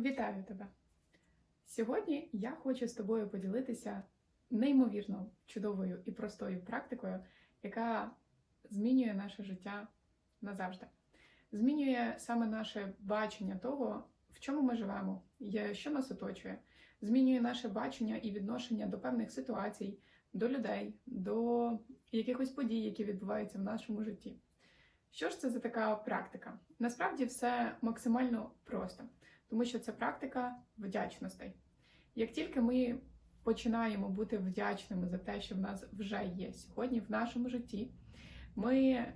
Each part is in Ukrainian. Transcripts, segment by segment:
Вітаю тебе! Сьогодні я хочу з тобою поділитися неймовірно чудовою і простою практикою, яка змінює наше життя назавжди. Змінює саме наше бачення того, в чому ми живемо, що нас оточує, змінює наше бачення і відношення до певних ситуацій, до людей, до якихось подій, які відбуваються в нашому житті. Що ж це за така практика? Насправді все максимально просто тому що це практика вдячностей. Як тільки ми починаємо бути вдячними за те, що в нас вже є сьогодні в нашому житті, ми е,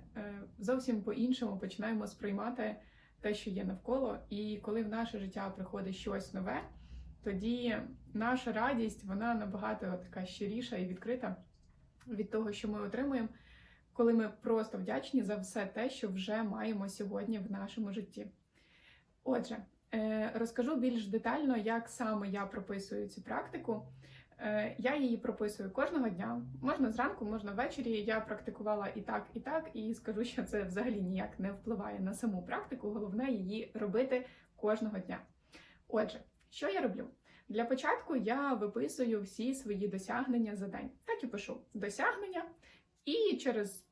зовсім по-іншому починаємо сприймати те, що є навколо, і коли в наше життя приходить щось нове, тоді наша радість вона набагато така щиріша і відкрита від того, що ми отримуємо, коли ми просто вдячні за все те, що вже маємо сьогодні в нашому житті. Отже, Розкажу більш детально, як саме я прописую цю практику. Е, Я її прописую кожного дня. Можна зранку, можна ввечері. Я практикувала і так, і так, і скажу, що це взагалі ніяк не впливає на саму практику. Головне її робити кожного дня. Отже, що я роблю? Для початку я виписую всі свої досягнення за день. Так і пишу досягнення, і через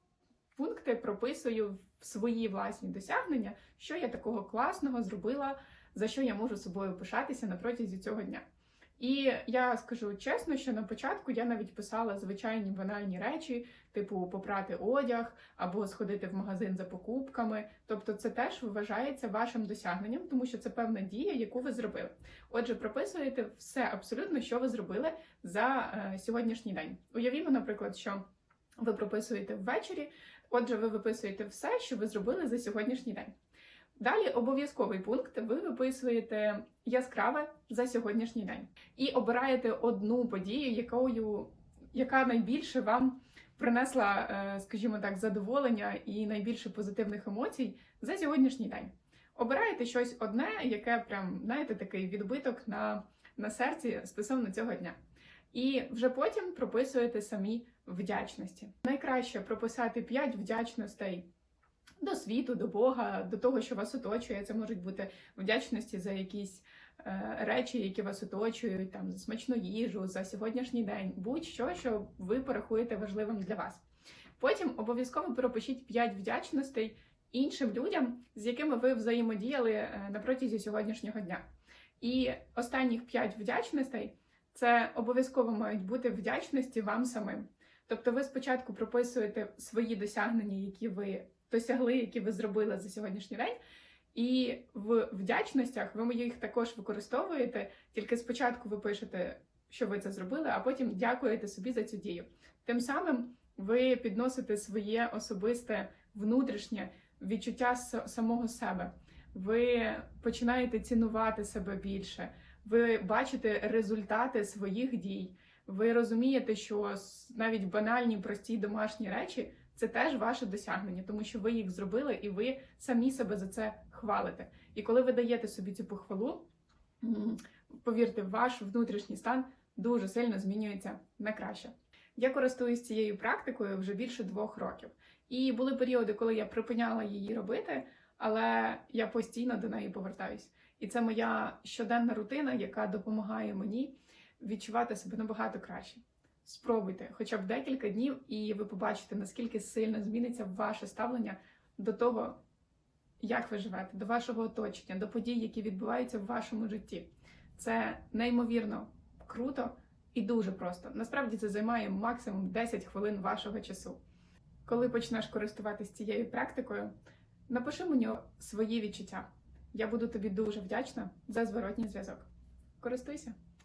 пункти прописую в свої власні досягнення, що я такого класного зробила за що я можу собою пишатися на протязі цього дня. І я скажу чесно, що на початку я навіть писала звичайні банальні речі, типу попрати одяг або сходити в магазин за покупками. Тобто, це теж вважається вашим досягненням, тому що це певна дія, яку ви зробили. Отже, прописуєте все абсолютно, що ви зробили за е, сьогоднішній день. Уявімо, наприклад, що ви прописуєте ввечері. Отже, ви виписуєте все, що ви зробили за сьогоднішній день. Далі обов'язковий пункт ви виписуєте яскраве за сьогоднішній день і обираєте одну подію, якою яка найбільше вам принесла, е, скажімо так, задоволення і найбільше позитивних емоцій за сьогоднішній день. Обираєте щось одне, яке прям знаєте, такий відбиток на, на серці стосовно цього дня. І вже потім прописуєте самі вдячності. Найкраще прописати 5 вдячностей до світу, до Бога, до того, що вас оточує. Це можуть бути вдячності за якісь е, речі, які вас оточують, там за смачну їжу, за сьогоднішній день, будь-що, що ви порахуєте важливим для вас. Потім обов'язково пропишіть 5 вдячностей іншим людям, з якими ви взаємодіяли е, на протязі сьогоднішнього дня. І останніх 5 вдячностей це обов'язково мають бути вдячності вам самим. Тобто, ви спочатку прописуєте свої досягнення, які ви досягли, які ви зробили за сьогоднішній день. І в вдячностях ви їх також використовуєте. Тільки спочатку ви пишете, що ви це зробили, а потім дякуєте собі за цю дію. Тим самим ви підносите своє особисте внутрішнє відчуття самого себе. Ви починаєте цінувати себе більше, ви бачите результати своїх дій. Ви розумієте, що навіть банальні прості домашні речі це теж ваше досягнення, тому що ви їх зробили і ви самі себе за це хвалите. І коли ви даєте собі цю похвалу, повірте, ваш внутрішній стан дуже сильно змінюється на краще. Я користуюсь цією практикою вже більше двох років. І були періоди, коли я припиняла її робити, але я постійно до неї повертаюсь. І це моя щоденна рутина, яка допомагає мені відчувати себе набагато краще. Спробуйте хоча б декілька днів, і ви побачите, наскільки сильно зміниться ваше ставлення до того, як ви живете, до вашого оточення, до подій, які відбуваються в вашому житті. Це неймовірно круто і дуже просто. Насправді це займає максимум 10 хвилин вашого часу. Коли почнеш користуватись цією практикою, напиши мені свої відчуття. Я буду тобі дуже вдячна за зворотній зв'язок. Користуйся!